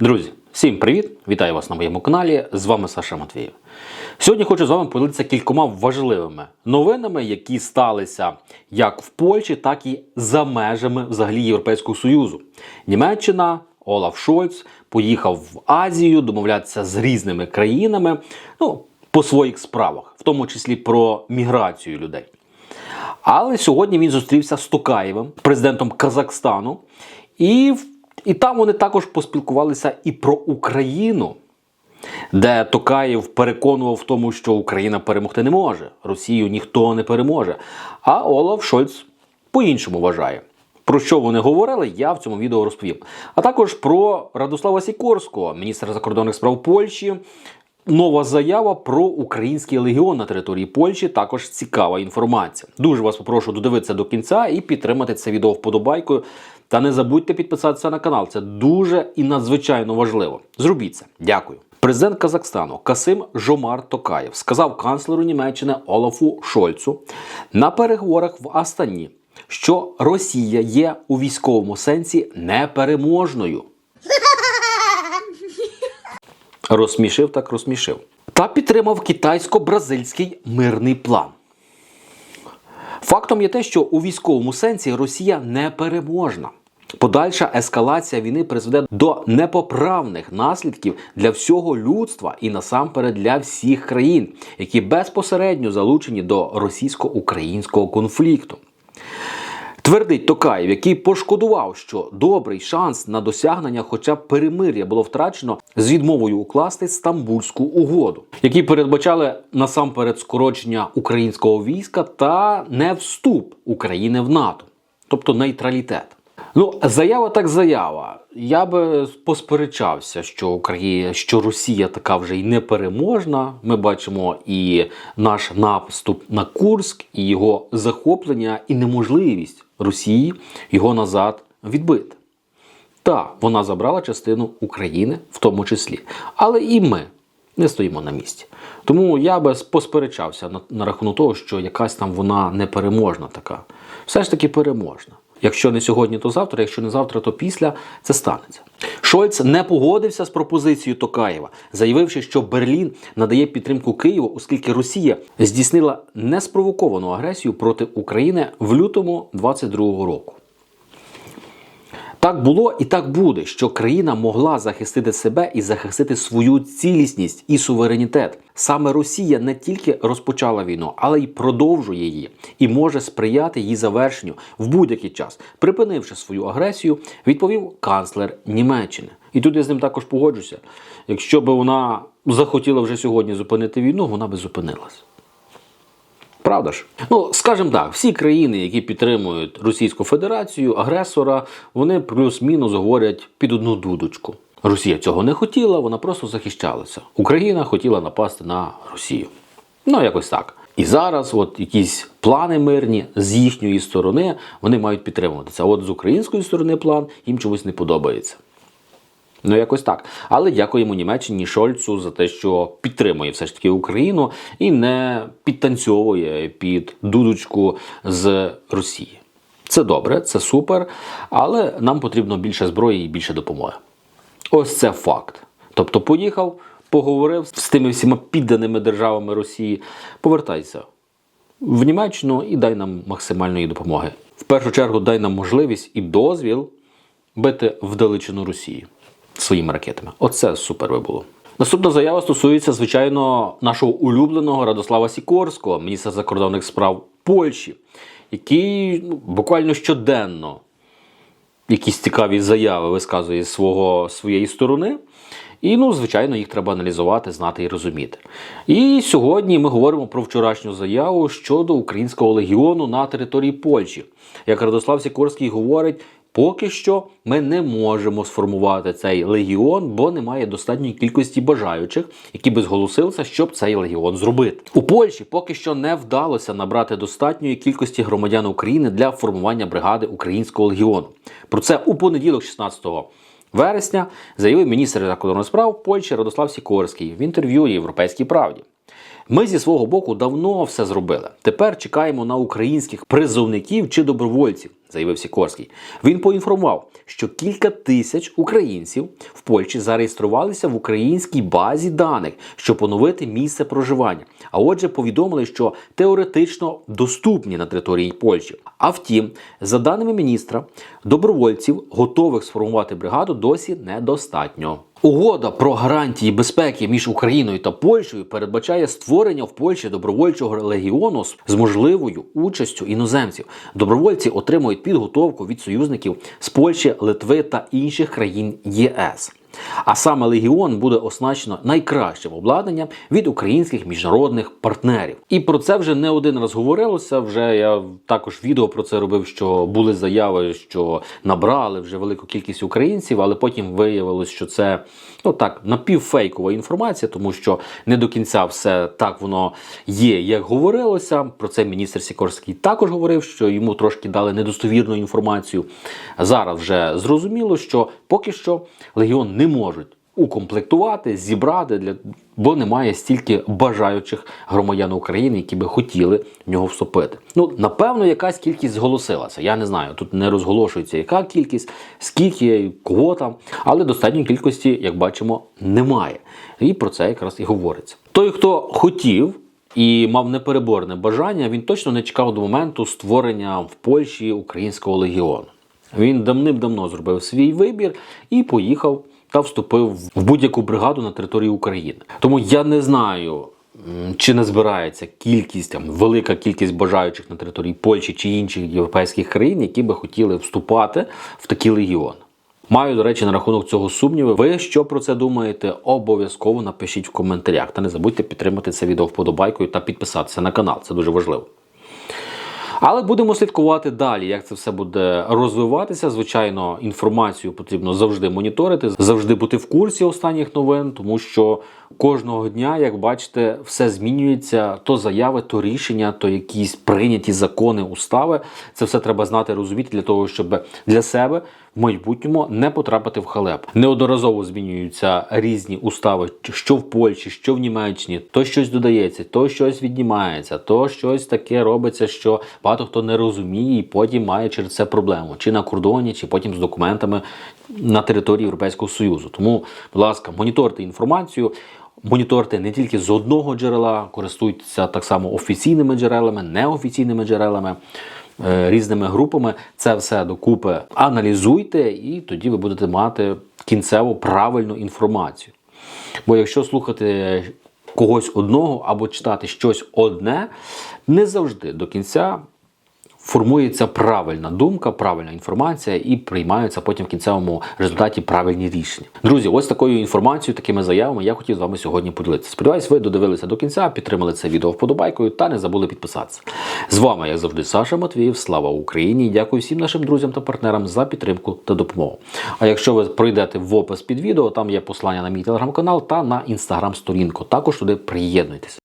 Друзі, всім привіт! Вітаю вас на моєму каналі. З вами Саша Матвієв. Сьогодні хочу з вами поділитися кількома важливими новинами, які сталися як в Польщі, так і за межами взагалі Європейського Союзу. Німеччина, Олаф Шольц поїхав в Азію домовлятися з різними країнами ну, по своїх справах, в тому числі про міграцію людей. Але сьогодні він зустрівся з Токаєвим, президентом Казахстану, і, в- і там вони також поспілкувалися і про Україну, де Токаєв переконував в тому, що Україна перемогти не може, Росію ніхто не переможе. А Олаф Шольц по-іншому вважає. Про що вони говорили, я в цьому відео розповім. А також про Радослава Сікорського, міністра закордонних справ Польщі. Нова заява про український легіон на території Польщі. Також цікава інформація. Дуже вас попрошу додивитися до кінця і підтримати це відео вподобайкою. Та не забудьте підписатися на канал. Це дуже і надзвичайно важливо. Зробіть це. Дякую. Президент Казахстану Касим Жомар Токаєв сказав канцлеру Німеччини Олафу Шольцу на переговорах в Астані, що Росія є у військовому сенсі непереможною. Розсмішив так розсмішив. Та підтримав китайсько-бразильський мирний план. Фактом є те, що у військовому сенсі Росія непереможна. Подальша ескалація війни призведе до непоправних наслідків для всього людства і насамперед для всіх країн, які безпосередньо залучені до російсько-українського конфлікту. Твердить Токаєв, який пошкодував, що добрий шанс на досягнення хоча б перемир'я було втрачено з відмовою укласти Стамбульську угоду, які передбачали насамперед скорочення українського війська та не вступ України в НАТО, тобто нейтралітет. Ну, заява так заява. Я би посперечався, що Україна, що Росія така вже й непереможна. Ми бачимо і наш наступ на Курськ, і його захоплення, і неможливість Росії його назад відбити. Так, вона забрала частину України, в тому числі. Але і ми не стоїмо на місці. Тому я би посперечався на, на рахунок того, що якась там вона непереможна така. Все ж таки переможна. Якщо не сьогодні, то завтра, якщо не завтра, то після це станеться. Шольц не погодився з пропозицією Токаєва, заявивши, що Берлін надає підтримку Києву, оскільки Росія здійснила неспровоковану агресію проти України в лютому 22-го року. Так було і так буде, що країна могла захистити себе і захистити свою цілісність і суверенітет. Саме Росія не тільки розпочала війну, але й продовжує її і може сприяти її завершенню в будь-який час, припинивши свою агресію, відповів канцлер Німеччини. І тут я з ним також погоджуся. Якщо б вона захотіла вже сьогодні зупинити війну, вона би зупинилась. Правда ж? Ну, скажімо так, всі країни, які підтримують Російську Федерацію, агресора, вони плюс-мінус говорять під одну дудочку. Росія цього не хотіла, вона просто захищалася. Україна хотіла напасти на Росію. Ну, якось так. І зараз, от якісь плани мирні з їхньої сторони, вони мають підтримуватися. А от з української сторони план їм чомусь не подобається. Ну, якось так. Але дякуємо Німеччині Шольцу за те, що підтримує все ж таки Україну і не підтанцьовує під дудочку з Росії. Це добре, це супер, але нам потрібно більше зброї і більше допомоги. Ось це факт. Тобто поїхав, поговорив з тими всіма підданими державами Росії, повертайся в Німеччину і дай нам максимальної допомоги. В першу чергу дай нам можливість і дозвіл бити вдалечину Росії своїми ракетами. Оце супер би було. Наступна заява стосується, звичайно, нашого улюбленого Радослава Сікорського, міністра закордонних справ Польщі, який ну, буквально щоденно якісь цікаві заяви висказує з свого, своєї сторони. І, ну, звичайно, їх треба аналізувати, знати і розуміти. І сьогодні ми говоримо про вчорашню заяву щодо українського легіону на території Польщі. Як Радослав Сікорський говорить, поки що ми не можемо сформувати цей легіон, бо немає достатньої кількості бажаючих, які би зголосилися, щоб цей легіон зробити. У Польщі поки що не вдалося набрати достатньої кількості громадян України для формування бригади українського легіону. Про це у понеділок, 16 вересня, заявив міністр закордонних справ Польщі Радослав Сікорський в інтерв'ю Європейській правді. Ми зі свого боку давно все зробили. Тепер чекаємо на українських призовників чи добровольців. Заявив Сікорський. Він поінформував, що кілька тисяч українців в Польщі зареєструвалися в українській базі даних, щоб поновити місце проживання. А отже, повідомили, що теоретично доступні на території Польщі. А втім, за даними міністра, добровольців, готових сформувати бригаду, досі недостатньо. Угода про гарантії безпеки між Україною та Польщею передбачає створення в Польщі добровольчого легіону з- можливою участю іноземців. Добровольці отримують підготовку від союзників з Польщі, Литви та інших країн ЄС. А саме легіон буде оснащено найкращим обладнанням від українських міжнародних партнерів. І про це вже не один раз говорилося. Вже я також відео про це робив, що були заяви, що набрали вже велику кількість українців, але потім виявилось, що це ну так напівфейкова інформація, тому що не до кінця все так воно є, як говорилося. Про це міністр Сікорський також говорив, що йому трошки дали недостовірну інформацію. Зараз вже зрозуміло, що поки що легіон не можуть укомплектувати, зібрати для бо немає стільки бажаючих громадян України, які би хотіли в нього вступити. Ну напевно, якась кількість зголосилася. Я не знаю. Тут не розголошується, яка кількість, скільки, кого там, але достатньої кількості, як бачимо, немає. І про це якраз і говориться. Той, хто хотів. І мав непереборне бажання, він точно не чекав до моменту створення в Польщі українського легіону. Він давним-давно зробив свій вибір і поїхав та вступив в будь-яку бригаду на території України. Тому я не знаю, чи не збирається кількість там велика кількість бажаючих на території Польщі чи інших європейських країн, які би хотіли вступати в такі легіони. Маю, до речі, на рахунок цього сумніви. Ви що про це думаєте? Обов'язково напишіть в коментарях. Та не забудьте підтримати це відео вподобайкою та підписатися на канал. Це дуже важливо. Але будемо слідкувати далі, як це все буде розвиватися. Звичайно, інформацію потрібно завжди моніторити, завжди бути в курсі останніх новин, тому що кожного дня, як бачите, все змінюється. То заяви, то рішення, то якісь прийняті закони, устави. Це все треба знати, розуміти для того, щоб для себе в майбутньому не потрапити в халеп. Неодноразово змінюються різні устави, що в Польщі, що в Німеччині, то щось додається, то щось віднімається, то щось таке робиться, що багато хто не розуміє, і потім має через це проблему, чи на кордоні, чи потім з документами на території Європейського Союзу. Тому, будь ласка, моніторте інформацію. Моніторте не тільки з одного джерела, користуйтеся так само офіційними джерелами, неофіційними джерелами, різними групами. Це все докупи аналізуйте, і тоді ви будете мати кінцеву правильну інформацію. Бо якщо слухати когось одного або читати щось одне, не завжди до кінця формується правильна думка, правильна інформація і приймаються потім в кінцевому результаті правильні рішення. Друзі, ось такою інформацією, такими заявами я хотів з вами сьогодні поділитися. Сподіваюсь, ви додивилися до кінця, підтримали це відео вподобайкою та не забули підписатися. З вами, як завжди, Саша Матвіїв. Слава Україні! Дякую всім нашим друзям та партнерам за підтримку та допомогу. А якщо ви пройдете в опис під відео, там є послання на мій телеграм-канал та на інстаграм-сторінку. Також туди приєднуйтесь.